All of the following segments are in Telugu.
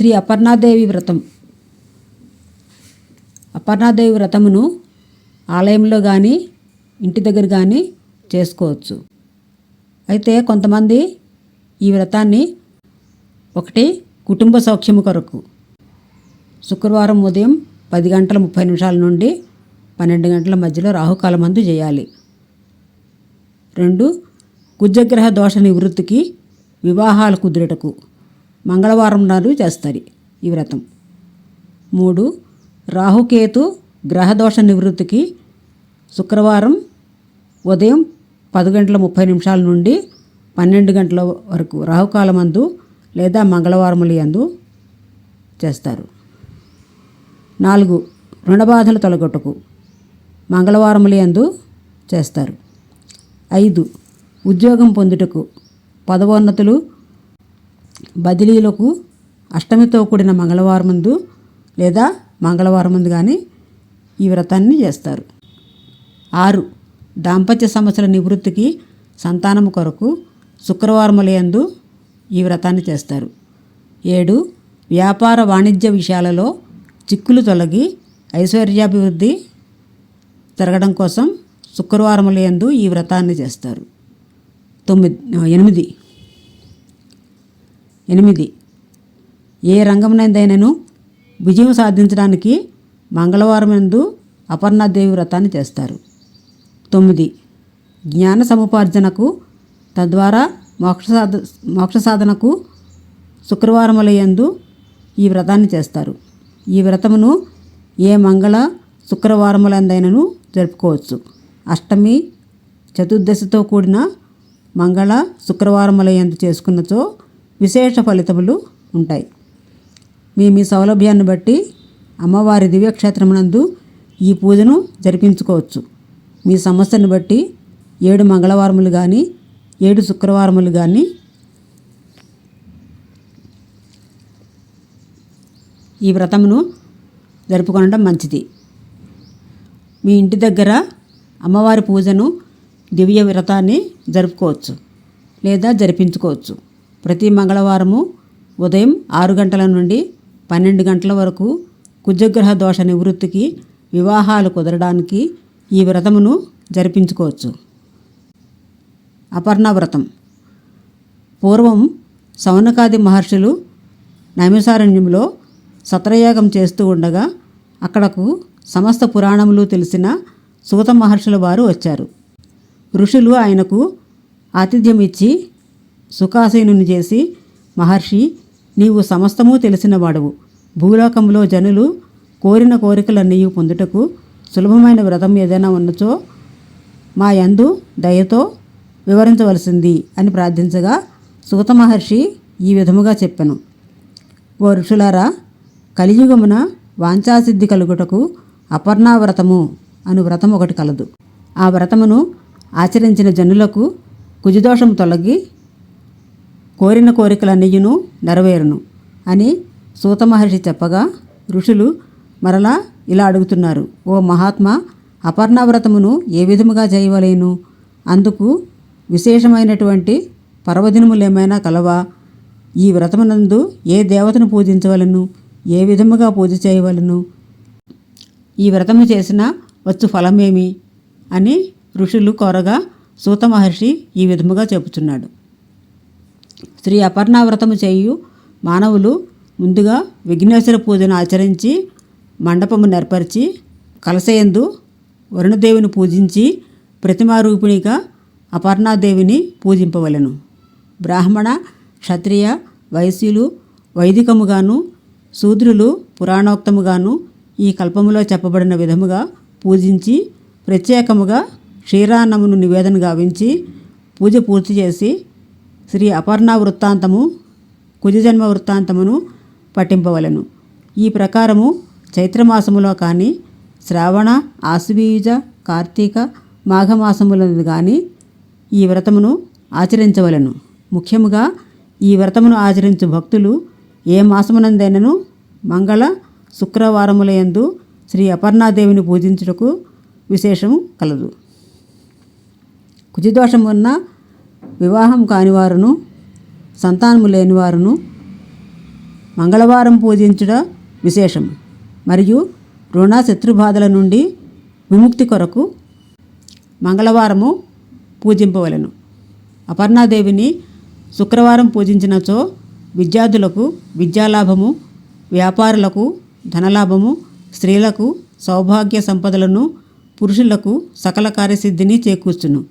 శ్రీ అపర్ణాదేవి వ్రతం. అపర్ణాదేవి వ్రతమును ఆలయంలో కానీ ఇంటి దగ్గర కానీ చేసుకోవచ్చు. అయితే కొంతమంది ఈ వ్రతాన్ని ఒకటి కుటుంబ సౌఖ్యము కొరకు. శుక్రవారం ఉదయం పది గంటల ముప్పై నిమిషాల నుండి పన్నెండు గంటల మధ్యలో రాహుకాలం మందు చేయాలి. రెండు కుజగ్రహ దోష నివృత్తికి వివాహాలు కుదురుటకు. మంగళవారం నాడు చేస్తారు ఈ వ్రతం. మూడు రాహుకేతు గ్రహదోష నివృత్తికి శుక్రవారం ఉదయం పది గంటల ముప్పై నిమిషాల నుండి పన్నెండు గంటల వరకు రాహుకాలమందు లేదా మంగళవారములు యందు చేస్తారు. నాలుగు రుణబాధలు తొలగొట్టుకు మంగళవారములు యందు చేస్తారు. ఐదు ఉద్యోగం పొందుటకు పదవోన్నతులు బదిలీలకు అష్టమితో కూడిన మంగళవారం ముందు లేదా మంగళవారం ముందు కానీ ఈ వ్రతాన్ని చేస్తారు. ఆరు దాంపత్య సమస్యల నివృత్తికి సంతానము కొరకు శుక్రవారములయందు ఈ వ్రతాన్ని చేస్తారు. ఏడు వ్యాపార వాణిజ్య విషయాలలో చిక్కులు తొలగి ఐశ్వర్యాభివృద్ధి జరగడం కోసం శుక్రవారములయందు ఈ వ్రతాన్ని చేస్తారు. తొమ్మిది ఎనిమిది ఎనిమిది. ఏ రంగమునందైనను విజయం సాధించడానికి మంగళవారం ఎందు అపర్ణాదేవి వ్రతాన్ని చేస్తారు. తొమ్మిది. జ్ఞాన సముపార్జనకు తద్వారా మోక్ష సాధ మోక్ష సాధనకు శుక్రవారములయందు ఈ వ్రతాన్ని చేస్తారు. ఈ వ్రతమును ఏ మంగళ శుక్రవారములందైనను జరుపుకోవచ్చు. అష్టమి చతుర్దశితో కూడిన మంగళ శుక్రవారములయందు చేసుకున్నచో విశేష ఫలితములు ఉంటాయి. మీ మీ సౌలభ్యాన్ని బట్టి అమ్మవారి దివ్యక్షేత్రమునందు ఈ పూజను జరిపించుకోవచ్చు. మీ సమస్యను బట్టి ఏడు మంగళవారములు కానీ ఏడు శుక్రవారములు కానీ ఈ వ్రతమును జరుపుకొనడం మంచిది. మీ ఇంటి దగ్గర అమ్మవారి పూజను దివ్య వ్రతాన్ని జరుపుకోవచ్చు లేదా జరిపించుకోవచ్చు. ప్రతి మంగళవారము ఉదయం ఆరు గంటల నుండి పన్నెండు గంటల వరకు కుజగ్రహ దోష నివృత్తికి వివాహాలు కుదరడానికి ఈ వ్రతమును జరిపించుకోవచ్చు. అపర్ణ వ్రతం. పూర్వం సౌనకాది మహర్షులు నైమిసారణ్యంలో సత్రయాగం చేస్తూ ఉండగా అక్కడకు సమస్త పురాణములు తెలిసిన సూత మహర్షుల వారు వచ్చారు. ఋషులు ఆయనకు ఆతిథ్యం ఇచ్చి సుఖాసీనుని చేసి మహర్షి నీవు సమస్తము తెలిసినవాడవు. భూలోకంలో జనులు కోరిన కోరికలన్నీ పొందుటకు సులభమైన వ్రతం ఏదైనా ఉన్నచో మా యందు దయతో వివరించవలసింది అని ప్రార్థించగా సూత మహర్షి ఈ విధముగా చెప్పెను. ఓ ఋషులారా కలియుగమున వాంఛాసిద్ధి కలుగుటకు అపర్ణా వ్రతము అను వ్రతం ఒకటి కలదు. ఆ వ్రతమును ఆచరించిన జనులకు కుజదోషం తొలగి కోరిన కోరికలన్నీయును నెరవేరును అని సూత మహర్షి చెప్పగా ఋషులు మరలా ఇలా అడుగుతున్నారు ఓ మహాత్మా అపర్ణవ్రతమును ఏ విధముగా చేయవలేను? అందుకు విశేషమైనటువంటి పర్వదినములు ఏమైనా కలవా? ఈ వ్రతమునందు ఏ దేవతను పూజించవలను? ఏ విధముగా పూజ చేయవలను? ఈ వ్రతము చేసిన వచ్చు ఫలమేమి? అని ఋషులు కోరగా సూత మహర్షి ఈ విధముగా చెబుతున్నాడు. శ్రీ అపర్ణావ్రతము చేయు మానవులు ముందుగా విఘ్నేశ్వర పూజను ఆచరించి మండపము నేర్పరిచి కలసయందు వరుణదేవిని పూజించి ప్రతిమారూపిణిగా అపర్ణాదేవిని పూజింపవలెను. బ్రాహ్మణ క్షత్రియ వైశ్యులు వైదికముగాను శూద్రులు పురాణోక్తముగాను ఈ కల్పములో చెప్పబడిన విధముగా పూజించి ప్రత్యేకముగా క్షీరాన్నమును నివేదన గావించి పూజ పూర్తి చేసి శ్రీ అపర్ణ వృత్తాంతము కుజజన్మ వృత్తాంతమును పఠింపవలను. ఈ ప్రకారము చైత్రమాసములో కానీ శ్రావణ ఆశ్వీజ కార్తీక మాఘమాసములను కానీ ఈ వ్రతమును ఆచరించవలెను. ముఖ్యముగా ఈ వ్రతమును ఆచరించు భక్తులు ఏ మాసమునందైనను మంగళ శుక్రవారములయందు శ్రీ అపర్ణాదేవిని పూజించుటకు విశేషము కలదు. కుజదోషం ఉన్న వివాహం కానివారును సంతానము లేనివారును మంగళవారం పూజించుట విశేషం. మరియు రుణ శత్రుబాధల నుండి విముక్తి కొరకు మంగళవారము పూజింపవలెను. అపర్ణాదేవిని శుక్రవారం పూజించినచో విద్యార్థులకు విద్యాలాభము వ్యాపారులకు ధనలాభము స్త్రీలకు సౌభాగ్య సంపదలను పురుషులకు సకల కార్యసిద్ధిని చేకూర్చును.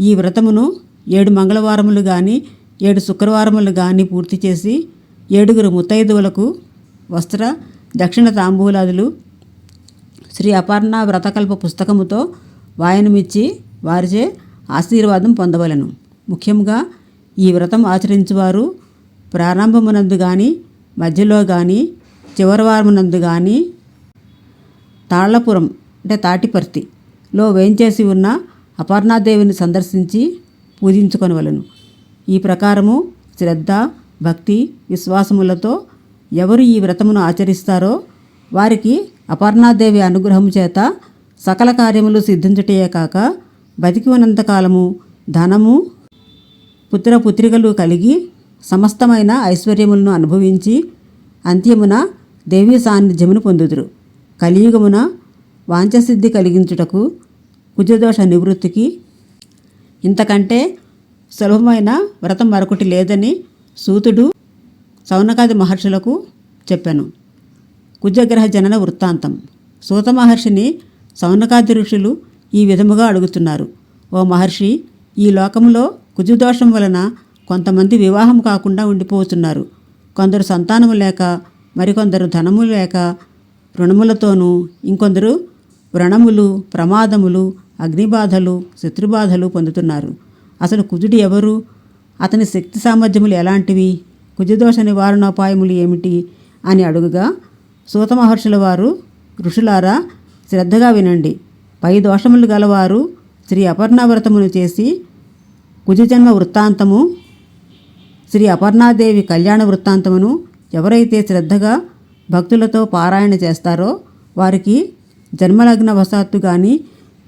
ఈ వ్రతమును ఏడు మంగళవారములు కానీ ఏడు శుక్రవారములు కానీ పూర్తి చేసి ఏడుగురు ముత్తైదువులకు వస్త్ర దక్షిణ తాంబూలాదులు శ్రీ అపర్ణ వ్రతకల్ప పుస్తకముతో వాయనమిచ్చి వారిచే ఆశీర్వాదం పొందవలెను. ముఖ్యంగా ఈ వ్రతం ఆచరించేవారు ప్రారంభమునందు కానీ మధ్యలో కానీ చివరి వారమునందు కానీ తాళ్ళపురం అంటే తాటిపర్తిలో వేయించేసి ఉన్న అపర్ణాదేవిని సందర్శించి పూజించుకొనవలెను. ఈ ప్రకారము శ్రద్ధ భక్తి విశ్వాసములతో ఎవరు ఈ వ్రతమును ఆచరిస్తారో వారికి అపర్ణాదేవి అనుగ్రహం చేత సకల కార్యములు సిద్ధించుటయే కాక బతికి ఉన్నంతకాలము ధనము పుత్ర పుత్రికలు కలిగి సమస్తమైన ఐశ్వర్యములను అనుభవించి అంత్యమున దేవీ సాన్నిధ్యమును పొందుదురు. కలియుగమున వాంఛసిద్ధి కలిగించుటకు కుజదోష నివృత్తికి ఇంతకంటే సులభమైన వ్రతం మరొకటి లేదని సూతుడు సౌనకాది మహర్షులకు చెప్పాను. కుజగ్రహ జనన వృత్తాంతం. సూత మహర్షిని సౌనకాది ఋషులు ఈ విధముగా అడుగుతున్నారు. ఓ మహర్షి ఈ లోకంలో కుజుదోషం వలన కొంతమంది వివాహం కాకుండా ఉండిపోతున్నారు. కొందరు సంతానము లేక మరికొందరు ధనము లేక రుణములతోనూ ఇంకొందరు వ్రణములు ప్రమాదములు అగ్నిబాధలు శత్రుబాధలు పొందుతున్నారు. అసలు కుజుడు ఎవరు? అతని శక్తి సామర్థ్యములు ఎలాంటివి? కుజదోష నివారణోపాయములు ఏమిటి? అని అడుగుగా సూత మహర్షుల వారు ఋషులారా శ్రద్ధగా వినండి. పై దోషములు గలవారు శ్రీ అపర్ణావ్రతమును చేసి కుజజన్మ వృత్తాంతము శ్రీ అపర్ణాదేవి కళ్యాణ వృత్తాంతమును ఎవరైతే శ్రద్ధగా భక్తులతో పారాయణ చేస్తారో వారికి జన్మలగ్న వశాత్తు కానీ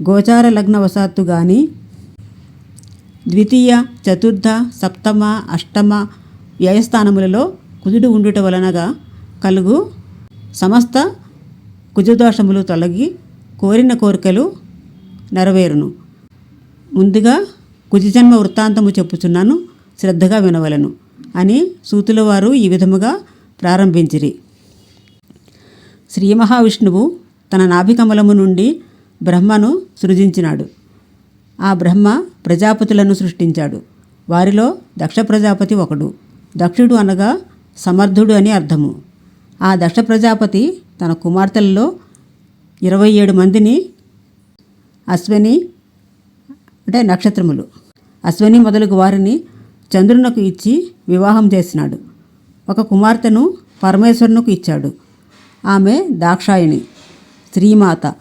గోచార లగ్నవశాత్తు కానీ ద్వితీయ చతుర్థ సప్తమ అష్టమ వ్యయస్థానములలో కుజుడు ఉండుట వలనగా కలుగు సమస్త కుజదోషములు తొలగి కోరిన కోరికలు నెరవేరును. ముందుగా కుజజన్మ వృత్తాంతము చెప్పుచున్నాను శ్రద్ధగా వినవలను అని సూతుల వారు ఈ విధముగా ప్రారంభించిరి. శ్రీ మహావిష్ణువు తన నాభికమలము నుండి బ్రహ్మను సృజించినాడు. ఆ బ్రహ్మ ప్రజాపతులను సృష్టించాడు. వారిలో దక్ష ప్రజాపతి ఒకడు. దక్షుడు అనగా సమర్థుడు అని అర్థము. ఆ దక్ష ప్రజాపతి తన కుమార్తెలలో ఇరవై ఏడు మందిని అశ్వని అంటే నక్షత్రములు. అశ్వని మొదలగు వారిని చంద్రునకు ఇచ్చి వివాహం చేసినాడు. ఒక కుమార్తెను పరమేశ్వరునకు ఇచ్చాడు. ఆమె దాక్షాయణి శ్రీమాత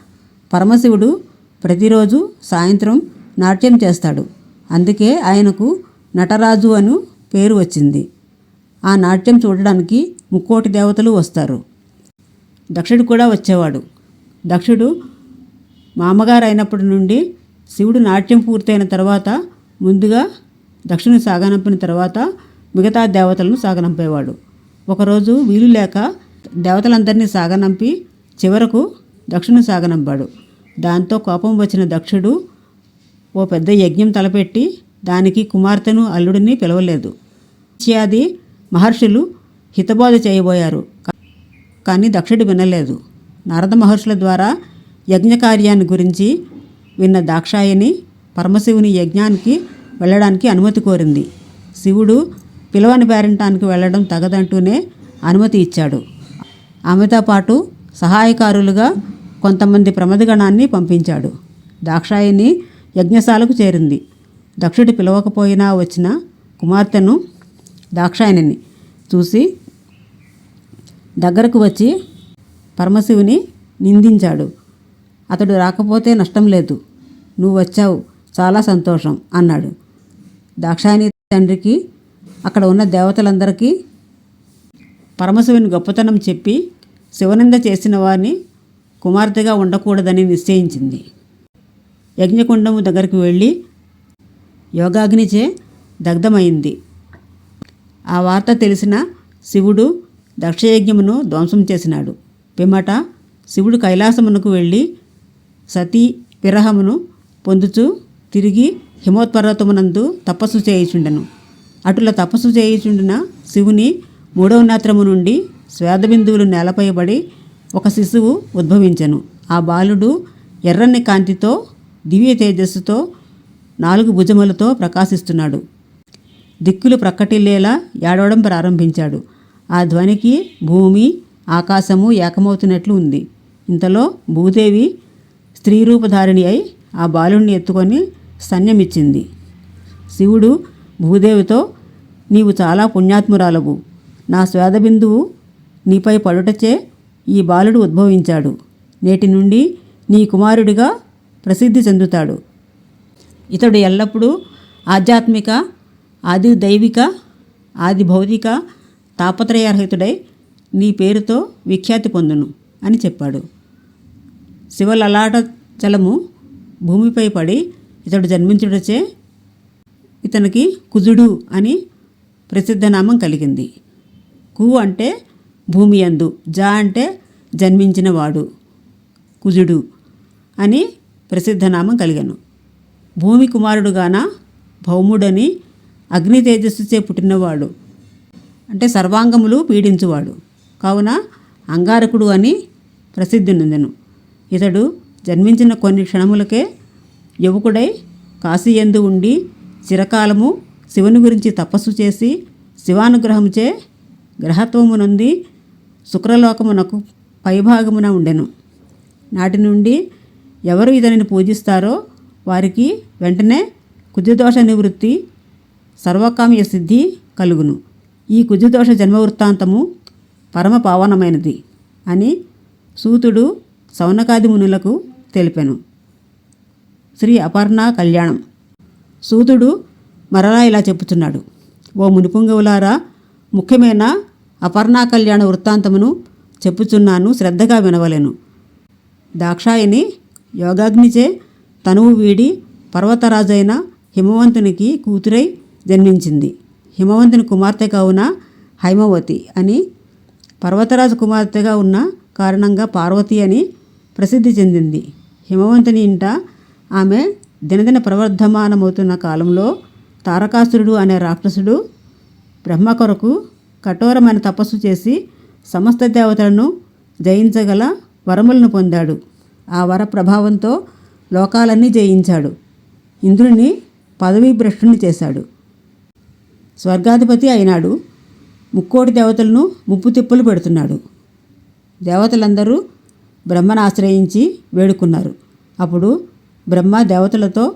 పరమశివుడు ప్రతిరోజు సాయంత్రం నాట్యం చేస్తాడు. అందుకే ఆయనకు నటరాజు అను పేరు వచ్చింది. ఆ నాట్యం చూడడానికి ముక్కోటి దేవతలు వస్తారు. దక్షుడు కూడా వచ్చేవాడు. దక్షుడు మామగారు అయినప్పటి నుండి శివుడు నాట్యం పూర్తయిన తర్వాత ముందుగా దక్షుని సాగనంపిన తర్వాత మిగతా దేవతలను సాగనంపేవాడు. ఒకరోజు వీలు లేక దేవతలందరినీ సాగనంపి చివరకు దక్షుని సాగనంపాడు. దాంతో కోపం వచ్చిన దక్షుడు ఓ పెద్ద యజ్ఞం తలపెట్టి దానికి కుమార్తెను అల్లుడిని పిలవలేదు. ఇత్యాది మహర్షులు హితబోధ చేయబోయారు. కానీ దక్షుడు వినలేదు. నారద మహర్షుల ద్వారా యజ్ఞకార్యాన్ని గురించి విన్న దాక్షాయని పరమశివుని యజ్ఞానికి వెళ్ళడానికి అనుమతి కోరింది. శివుడు పిలవని పేరంటానికి వెళ్ళడం తగదంటూనే అనుమతి ఇచ్చాడు. ఆమెతో పాటు సహాయకారులుగా కొంతమంది ప్రమదగణాన్ని పంపించాడు. దాక్షాయిని యజ్ఞశాలకు చేరింది. దక్షుడు పిలవకపోయినా వచ్చిన కుమార్తెను దాక్షాయనిని చూసి దగ్గరకు వచ్చి పరమశివుని నిందించాడు. అతడు రాకపోతే నష్టం లేదు. నువ్వు వచ్చావు. చాలా సంతోషం అన్నాడు. దాక్షాయని తండ్రికి అక్కడ ఉన్న దేవతలందరికీ పరమశివుని గొప్పతనం చెప్పి శివనింద చేసిన వారిని కుమార్తెగా ఉండకూడదని నిశ్చయించింది. యజ్ఞకుండము దగ్గరికి వెళ్ళి యోగాగ్నిచే దగ్ధమైంది. ఆ వార్త తెలిసిన శివుడు దక్షయజ్ఞమును ధ్వంసం చేసినాడు. పిమ్మట శివుడు కైలాసమునకు వెళ్ళి సతీ విరహమును పొందుచు తిరిగి హిమోత్పర్వతమునందు తపస్సు చేయుచుండెను. అటుల తపస్సు చేయుచుండిన శివుని మూడవ నేత్రము నుండి శ్వేదబిందువులు నేలపై పడి ఒక శిశువు ఉద్భవించెను. ఆ బాలుడు ఎర్రని కాంతితో దివ్య తేజస్సుతో నాలుగు భుజములతో ప్రకాశిస్తున్నాడు. దిక్కులు ప్రక్కటిల్లేలా ఏడవడం ప్రారంభించాడు. ఆ ధ్వనికి భూమి ఆకాశము ఏకమవుతున్నట్లు ఉంది. ఇంతలో భూదేవి స్త్రీ రూపధారిణి అయి ఆ బాలుణ్ణి ఎత్తుకొని సన్యమిచ్చింది. శివుడు భూదేవితో నీవు చాలా పుణ్యాత్మురాలవు. నా స్వేదబిందువు నీపై పడుటచే ఈ బాలుడు ఉద్భవించాడు. నేటి నుండి నీ కుమారుడిగా ప్రసిద్ధి చెందుతాడు. ఇతడు ఎల్లప్పుడూ ఆధ్యాత్మిక ఆది దైవిక ఆది భౌతిక తాపత్రయరహితుడై నీ పేరుతో విఖ్యాతి పొందును అని చెప్పాడు. శివలలాట జలము భూమిపై పడి ఇతడు జన్మించుడచే ఇతనికి కుజుడు అని ప్రసిద్ధ నామం కలిగింది. కు అంటే భూమి అందు జ అంటే జన్మించినవాడు కుజుడు అని ప్రసిద్ధ నామం కలిగను. భూమి కుమారుడుగాన భౌముడని అగ్ని తేజస్సుచే పుట్టినవాడు అంటే సర్వాంగములు పీడించువాడు. కావున అంగారకుడు అని ప్రసిద్ధి నొందెను. ఇతడు జన్మించిన కొన్ని క్షణములకే యువకుడై కాశీయందు ఉండి చిరకాలము శివుని గురించి తపస్సు చేసి శివానుగ్రహముచే గ్రహత్వము నుండి శుక్రలోకమునకు పైభాగమున ఉండెను. నాటి నుండి ఎవరు ఇతనిని పూజిస్తారో వారికి వెంటనే కుజదోష నివృత్తి సర్వకామ్య సిద్ధి కలుగును. ఈ కుజదోష జన్మ వృత్తాంతము పరమ పావనమైనది అని సూతుడు సౌనకాది మునులకు తెలిపెను. శ్రీ అపర్ణ కళ్యాణం. సూతుడు మరలా ఇలా చెప్పుచున్నాడు. ఓ మునిపుంగవులారా ముఖ్యమైన అపర్ణ కళ్యాణ వృత్తాంతమును చెప్పుచున్నాను శ్రద్ధగా వినవలెను. దాక్షాయిని యోగాగ్నిచే తనువు వీడి పర్వతరాజైన హిమవంతునికి కూతురై జన్మించింది. హిమవంతుని కుమార్తె కావున హైమవతి అని పర్వతరాజు కుమార్తెగా ఉన్న కారణంగా పార్వతి అని ప్రసిద్ధి చెందింది. హిమవంతుని ఇంట ఆమె దినదిన ప్రవర్ధమానమవుతున్న కాలంలో తారకాసురుడు అనే రాక్షసుడు బ్రహ్మ కొరకు కఠోరమైన తపస్సు చేసి సమస్త దేవతలను జయించగల వరములను పొందాడు. ఆ వర ప్రభావంతో లోకాలన్నీ జయించాడు. ఇంద్రుని పదవీ భ్రష్టుని చేశాడు. స్వర్గాధిపతి అయినాడు. ముక్కోటి దేవతలను ముప్పు తిప్పులు పెడుతున్నాడు. దేవతలందరూ బ్రహ్మను ఆశ్రయించి వేడుకున్నారు. అప్పుడు బ్రహ్మ దేవతలతో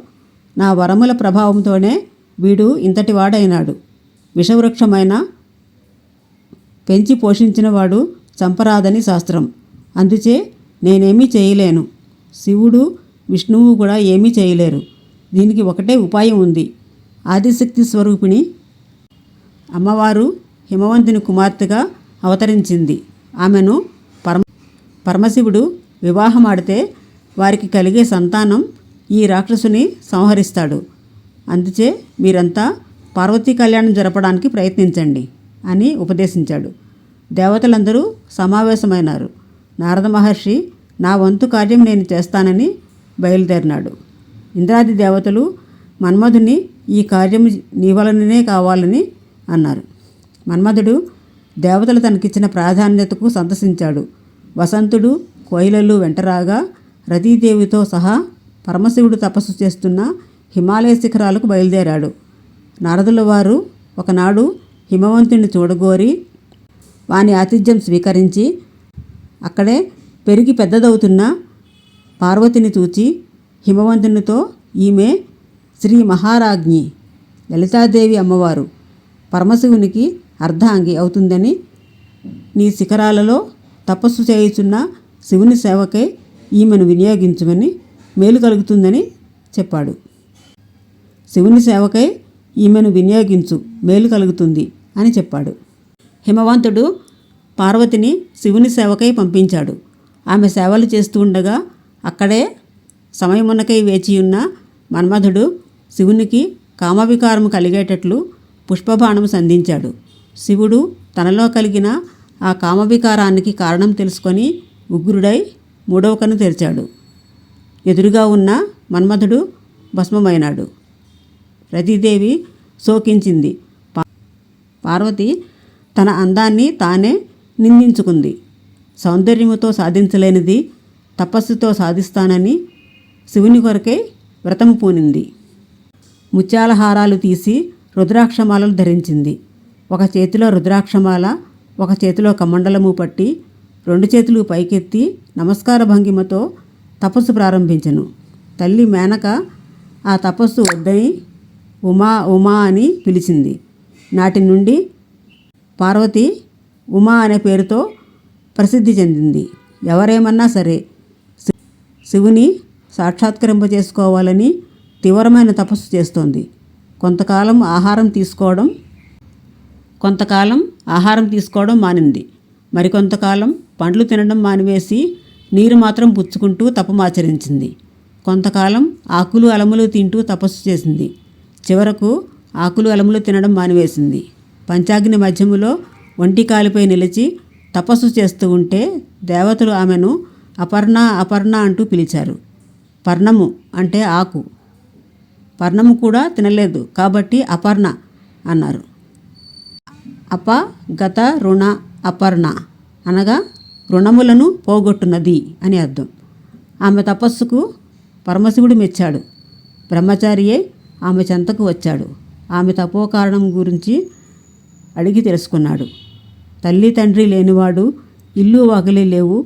నా వరముల ప్రభావంతోనే వీడు ఇంతటి వాడైనాడు. విషవృక్షమైన పెంచి పోషించినవాడు చంపరాదని శాస్త్రం. అందుచే నేనేమీ చేయలేను. శివుడు విష్ణువు కూడా ఏమీ చేయలేరు. దీనికి ఒకటే ఉపాయం ఉంది. ఆదిశక్తి స్వరూపిణి అమ్మవారు హిమవంతుని కుమార్తెగా అవతరించింది. ఆమెను పరమ పరమశివుడు వివాహమాడితే వారికి కలిగే సంతానం ఈ రాక్షసుని సంహరిస్తాడు. అందుచే మీరంతా పార్వతీ కళ్యాణం జరపడానికి ప్రయత్నించండి. అని ఉపదేశించాడు. దేవతలందరూ సమావేశమైనారు. నారద మహర్షి నా వంతు కార్యం నేను చేస్తానని బయలుదేరినాడు. ఇంద్రాది దేవతలు మన్మధుని ఈ కార్యం నీ వలననే కావాలని అన్నారు. మన్మధుడు దేవతలు తనకిచ్చిన ప్రాధాన్యతకు సంతసించాడు. వసంతుడు కోయిలలు వెంటరాగా రతీదేవితో సహా పరమశివుడు తపస్సు చేస్తున్న హిమాలయ శిఖరాలకు బయలుదేరాడు. నారదుల వారు ఒకనాడు హిమవంతుని చూడగోరి వాని ఆతిథ్యం స్వీకరించి అక్కడే పెరిగి పెద్దదవుతున్న పార్వతిని చూచి హిమవంతునితో ఈమె శ్రీ మహారాజ్ఞి లలితాదేవి అమ్మవారు పరమశివునికి అర్ధాంగి అవుతుందని నీ శిఖరాలలో తపస్సు చేయుచున్న శివుని సేవకై ఈమెను వినియోగించమని మేలు కలుగుతుందని చెప్పాడు. శివుని సేవకై ఈమెను వినియోగించు మేలు కలుగుతుంది. అని చెప్పాడు. హిమవంతుడు పార్వతిని శివుని సేవకై పంపించాడు. ఆమె సేవలు చేస్తూ ఉండగా అక్కడే సమయమునకై వేచియున్న మన్మధుడు శివునికి కామవికారము కలిగేటట్లు పుష్పబాణం సంధించాడు. శివుడు తనలో కలిగిన ఆ కామవికారానికి కారణం తెలుసుకొని ఉగ్రుడై మూడవ కన్ను తెరిచాడు. ఎదురుగా ఉన్న మన్మథుడు భస్మమైనాడు. రతీదేవి శోకించింది. పార్వతి తన అందాన్ని తానే నిందించుకుంది. సౌందర్యముతో సాధించలేనిది తపస్సుతో సాధిస్తానని శివుని కొరకై వ్రతము పూనింది. ముత్యాల హారాలు తీసి రుద్రాక్షమాలలు ధరించింది. ఒక చేతిలో రుద్రాక్షమాల ఒక చేతిలో కమండలము పట్టి రెండు చేతులు పైకెత్తి నమస్కార భంగిమతో తపస్సు ప్రారంభించెను. తల్లి మేనక ఆ తపస్సు వద్దని ఉమా ఉమా అని పిలిచింది. నాటి నుండి పార్వతి ఉమా అనే పేరుతో ప్రసిద్ధి చెందింది. ఎవరేమన్నా సరే శి- శివుని సాక్షాత్కరింపజేసుకోవాలని తీవ్రమైన తపస్సు చేస్తోంది. కొంతకాలం ఆహారం తీసుకోవడం కొంతకాలం ఆహారం తీసుకోవడం మానింది. మరికొంతకాలం పండ్లు తినడం మానివేసి నీరు మాత్రం పుచ్చుకుంటూ తపమాచరించింది. కొంతకాలం ఆకులు అలములు తింటూ తపస్సు చేసింది. చివరకు ఆకులు అలములు తినడం మానివేసింది. పంచాగ్ని మధ్యములో ఒంటి కాలిపై నిలిచి తపస్సు చేస్తూ ఉంటే దేవతలు ఆమెను అపర్ణ అపర్ణ అంటూ పిలిచారు. పర్ణము అంటే ఆకు. పర్ణము కూడా తినలేదు కాబట్టి అపర్ణ అన్నారు. అప గత రుణ అపర్ణ అనగా రుణములను పోగొట్టున్నది అని అర్థం. ఆమె తపస్సుకు పరమశివుడు మెచ్చాడు. బ్రహ్మచారియే ఆమె చెంతకు వచ్చాడు. ఆమె తపో కారణం గురించి అడిగి తెలుసుకున్నాడు. తల్లి తండ్రి లేనివాడు ఇల్లు వాకిలి లేవు.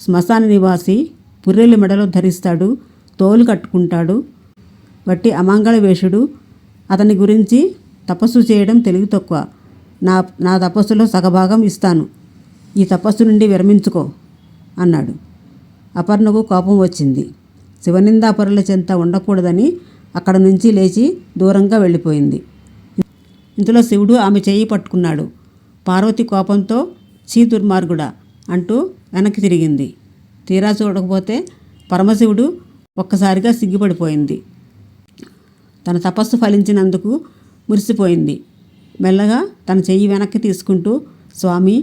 శ్మశాన నివాసి పుర్రెలు మెడలో ధరిస్తాడు. తోలు కట్టుకుంటాడు. వట్టి అమంగళ వేషుడు. అతని గురించి తపస్సు చేయడం తెలివి తక్కువ. నా నా తపస్సులో సగభాగం ఇస్తాను. ఈ తపస్సు నుండి విరమించుకో అన్నాడు. అపర్ణకు కోపం వచ్చింది. శివనిందాపరుల చెంత ఉండకూడదని అక్కడ నుంచి లేచి దూరంగా వెళ్ళిపోయింది. ఇంతలో శివుడు ఆమె చేయి పట్టుకున్నాడు. పార్వతి కోపంతో చీ దుర్మార్గుడా అంటూ వెనక్కి తిరిగింది. తీరా చూడకపోతే పరమశివుడు ఒక్కసారిగా సిగ్గుపడిపోయింది. తన తపస్సు ఫలించినందుకు మురిసిపోయింది. మెల్లగా తన చెయ్యి వెనక్కి తీసుకుంటూ స్వామి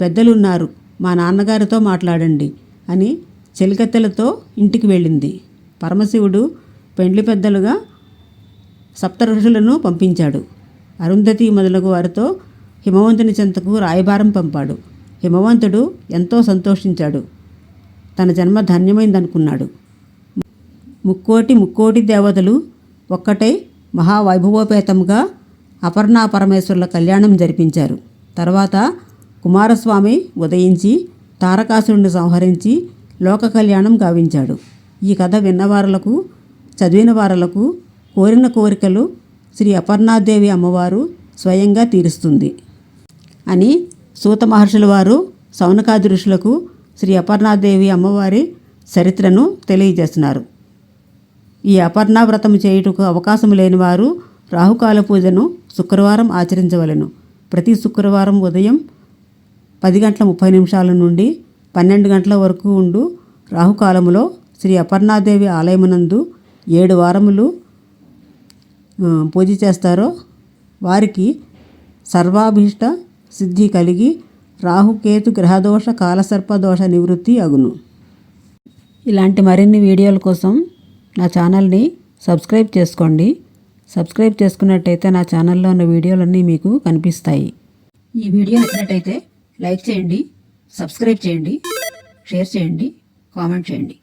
పెద్దలున్నారు మా నాన్నగారితో మాట్లాడండి అని చెలికత్తెలతో ఇంటికి వెళ్ళింది. పరమశివుడు పెండ్లి పెద్దలుగా సప్త ఋషులను పంపించాడు. అరుంధతి మొదలగు వారితో హిమవంతుని చెంతకు రాయబారం పంపాడు. హిమవంతుడు ఎంతో సంతోషించాడు. తన జన్మ ధన్యమైందనుకున్నాడు. ముక్కోటి ముక్కోటి దేవతలు ఒక్కటై మహావైభవోపేతంగా అపర్ణా పరమేశ్వరుల కళ్యాణం జరిపించారు. తర్వాత కుమారస్వామి ఉదయించి తారకాసురుడిని సంహరించి లోక కళ్యాణం గావించాడు. ఈ కథ విన్నవారులకు చదివిన వారలకు కోరిన కోరికలు శ్రీ అపర్ణాదేవి అమ్మవారు స్వయంగా తీరుస్తుంది అని సూత మహర్షుల వారు సౌనకాది ఋషులకు శ్రీ అపర్ణాదేవి అమ్మవారి చరిత్రను తెలియజేస్తున్నారు. ఈ అపర్ణా వ్రతం చేయుటకు అవకాశం లేని వారు రాహుకాల పూజను శుక్రవారం ఆచరించవలెను. ప్రతి శుక్రవారం ఉదయం పది గంటల ముప్పై నిమిషాల నుండి పన్నెండు గంటల వరకు ఉండు రాహుకాలంలో శ్రీ అపర్ణాదేవి ఆలయమునందు ఏడు వారములు పూజ చేస్తారో వారికి సర్వాభీష్ట సిద్ధి కలిగి రాహుకేతు గ్రహదోష కాలసర్పదోష నివృత్తి అగును. ఇలాంటి మరిన్ని వీడియోల కోసం నా ఛానల్ని సబ్స్క్రైబ్ చేసుకోండి. సబ్స్క్రైబ్ చేసుకున్నట్టయితే నా ఛానల్లో ఉన్న వీడియోలన్నీ మీకు కనిపిస్తాయి. ఈ వీడియో నచ్చినట్టయితే లైక్ చేయండి సబ్స్క్రైబ్ చేయండి షేర్ చేయండి కామెంట్ చేయండి.